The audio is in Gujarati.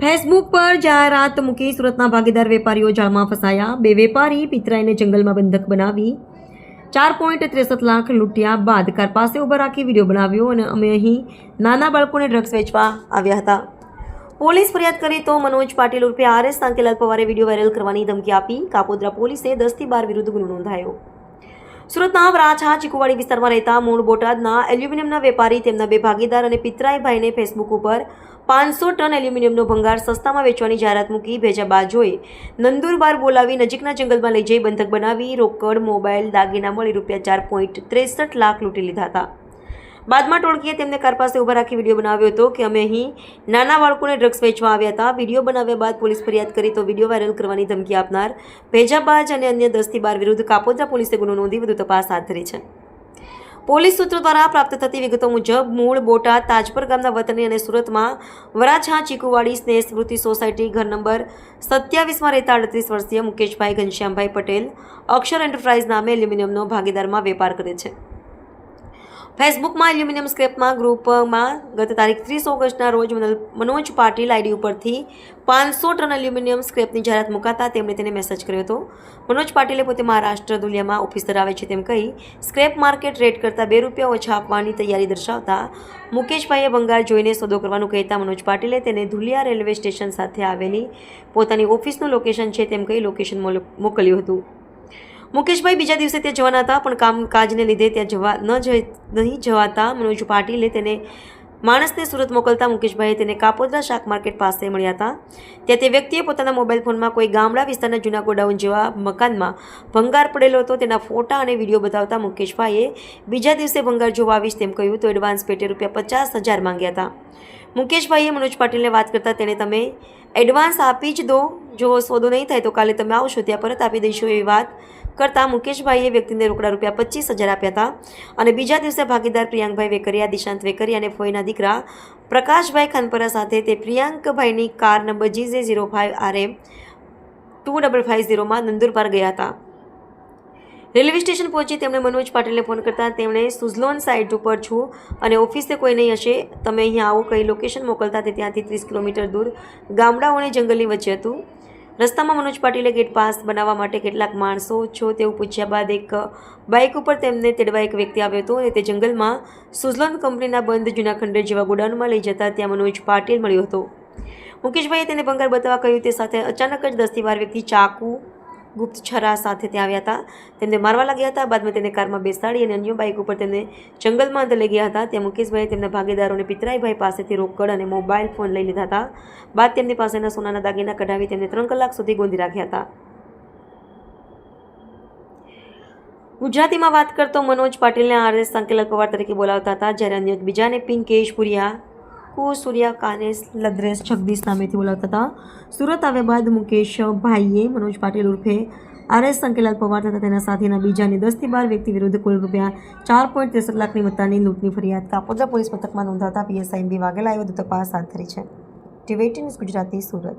ફેસબુક પર જાહેરાત મૂકી સુરતના ભાગીદાર વેપારીઓ જાળમાં ફસાયા. બે વેપારી પિતરાઈને જંગલમાં બંધક બનાવી ચાર પોઈન્ટ ત્રેસઠ લાખ લૂંટ્યા બાદ કાર પાસે ઊભા રાખી વીડિયો બનાવ્યો અને અમે અહીં નાના બાળકોને ડ્રગ્સ વેચવા આવ્યા હતા. પોલીસ ફરિયાદ કરી તો મનોજ પાટીલ ઉર્ફે આરએસ એસ પવારે વીડિયો વાયરલ કરવાની ધમકી આપી. કાપોદ્રા પોલીસે દસથી બાર વિરુદ્ધ ગુનો નોંધાયો. સુરતના વરાછા ચીકુવાડી વિસ્તારમાં રહેતા મૂળ બોટાદના એલ્યુમિનિયમના વેપારી, તેમના બે ભાગીદાર અને પિતરાઈભાઈને ફેસબુક ઉપર પાંચસો ટન એલ્યુમિનિયમનો ભંગાર સસ્તામાં વેચવાની જાહેરાત મૂકી ભેજા બાજોએ નંદુરબાર બોલાવી નજીકના જંગલમાં લઈ જઈ બંધક બનાવી રોકડ, મોબાઈલ, દાગીના મળી રૂપિયા ચાર પોઈન્ટ ત્રેસઠ લાખ લૂંટી લીધા હતા. બાદમાં ટોળકીએ તેમને કાર પાસે ઊભા રાખી વીડિયો બનાવ્યો હતો કે અમે અહીં નાના બાળકોને ડ્રગ્સ વેચવા આવ્યા હતા. વીડિયો બનાવ્યા બાદ પોલીસ ફરિયાદ કરી તો વીડિયો વાયરલ કરવાની ધમકી આપનાર ભેજાબાજ અને અન્ય દસથી બાર વિરુદ્ધ કાપોદ્રા પોલીસે ગુનો નોંધી વધુ તપાસ હાથ ધરી છે. પોલીસ સૂત્રો દ્વારા પ્રાપ્ત થતી વિગતો મુજબ, મૂળ બોટાદ તાજપર ગામના વતની અને સુરતમાં વરાછા ચીકુવાડી સ્નેહ સ્મૃતિ સોસાયટી ઘર નંબર સત્યાવીસમાં રહેતા અડત્રીસ વર્ષીય મુકેશભાઈ ઘનશ્યામભાઈ પટેલ અક્ષર એન્ટરપ્રાઇઝ નામે એલ્યુમિનિયમનો ભાગીદારમાં વેપાર કરે છે. ફેસબુકમાં એલ્યુમિનિયમ સ્ક્રેપમાં ગ્રુપમાં ગત તારીખ ત્રીસ ઓગસ્ટના રોજ મનોજ પાટીલ આઈડી ઉપરથી પાંચસો ટન એલ્યુમિનિયમ સ્ક્રેપની જાહેરાત મુકાતા તેમણે તેને મેસેજ કર્યો હતો. મનોજ પાટીલે પોતે મહારાષ્ટ્ર દુલિયામાં ઓફિસ ધરાવે છે તેમ કહી, સ્ક્રેપ માર્કેટ રેટ કરતાં બે રૂપિયા ઓછા આપવાની તૈયારી દર્શાવતા મુકેશભાઈએ બંગાળ જોઈને સોદો કરવાનું કહેતા મનોજ પાટીલે તેને ધુલિયા રેલવે સ્ટેશન સાથે આવેલી પોતાની ઓફિસનું લોકેશન છે તેમ કહી લોકેશન મોકલ્યું હતું. મુકેશભાઈ બીજા દિવસે ત્યાં જવાના હતા, પણ કામકાજને લીધે ત્યાં જવા ન જઈ, નહીં જવાતા. મનોજ પાટીલે તેને માણસને સુરત મોકલતા મુકેશભાઈએ તેને કાપોદ્રા શાક માર્કેટ પાસે મળ્યા હતા. ત્યાં તે વ્યક્તિએ પોતાના મોબાઈલ ફોનમાં કોઈ ગામડા વિસ્તારના જૂના ગોડાઉન જેવા મકાનમાં ભંગાર પડેલો હતો. તેના ફોટા અને વીડિયો બતાવતા મુકેશભાઈએ બીજા દિવસે ભંગાર જોવા આવીશ તેમ કહ્યું. તો એડવાન્સ પેટે રૂપિયા પચાસ હજાર માંગ્યા હતા. મુકેશભાઈએ મનોજ પાટીલને વાત કરતાં તેને તમે એડવાન્સ આપી જ દો. જો સોદો નહીં થાય તો કાલે તમે આવશો, ત્યાં પરત આપી દઈશું એવી વાત કરતાં મુકેશભાઈએ વ્યક્તિને રોકડા રૂપિયા પચીસ હજાર આપ્યા હતા અને બીજા દિવસે ભાગીદાર પ્રિયાંકભાઈ વેકરિયા દિશાંત વેકરિયા અને ફોઈના દીકરા પ્રકાશભાઈ ખાનપરા સાથે તે પ્રિયાંકભાઈની car number G zero five R M two double five ઝીરોમાં Nandurbar ગયા હતા. રેલવે સ્ટેશન પહોંચી તેમણે મનોજ પાટીલને ફોન કરતા તેમણે સુઝલોન સાઇટ ઉપર છું અને ઓફિસે કોઈ નહીં હશે, તમે અહીંયા આવો, કઈ લોકેશન મોકલતા તે ત્યાંથી ત્રીસ કિલોમીટર દૂર. ગામડાઓ અને જંગલની વચ્ચે હતું. રસ્તામાં મનોજ પાટીલે ગેટ પાસ બનાવવા માટે કેટલાક માણસો છો તેવું પૂછ્યા બાદ એક બાઇક ઉપર તેમને તેડવા એક વ્યક્તિ આવ્યો હતો અને તે જંગલમાં સુઝલોન કંપનીના બંધ જૂના ખંડેર જેવા ગોડાઉનમાં લઈ જતા ત્યાં મનોજ પાટીલ મળ્યો હતો. મુકેશભાઈએ તેને ભંગાર બતાવવા કહ્યું, તે સાથે અચાનક જ દસથી બાર વ્યક્તિ ચાકુ ગુપ્ત છરા સાથે ત્યાં આવ્યા હતા. તેમને મારવા લાગ્યા હતા. બાદમાં તેને કારમાં બેસાડી અને અન્ય બાઇક ઉપર તેમને જંગલમાં અંદર લઈ ગયા હતા. ત્યાં મુકેશભાઈએ તેમના ભાગીદારોને પિતરાઈભાઈ પાસેથી રોકડ અને મોબાઈલ ફોન લઈ લીધા હતા. બાદ તેમની પાસેના સોનાના દાગીના કઢાવી તેમને ત્રણ કલાક સુધી ગોંધી રાખ્યા હતા. ગુજરાતીમાં વાત કરતો મનોજ પાટીલને આરએસ સંકેલક પવાર તરીકે બોલાવતા હતા. જ્યારે અન્ય બીજાને પિંકેશ પુરિયા કુ સૂર્યા કાનેશ લદ્રેશ, જગદીશ નામેથી બોલાવતા હતા. સુરત આવ્યા બાદ મુકેશ ભાઈએ મનોજ પાટીલ ઉર્ફે આરએસ સંકેલાલ પવાર તથા તેના સાથીના બીજાની દસથી બાર વ્યક્તિ વિરુદ્ધ કુલ રૂપિયા ચાર પોઈન્ટ ત્રેસઠ લાખની મત્તાની લૂંટની ફરિયાદ કાપોદ્રા પોલીસ મથકમાં નોંધાતા પીએસઆઈ બી વાઘેલાએ વધુ તપાસ હાથ ધરી છે. ન્યૂઝ ગુજરાતી, સુરત.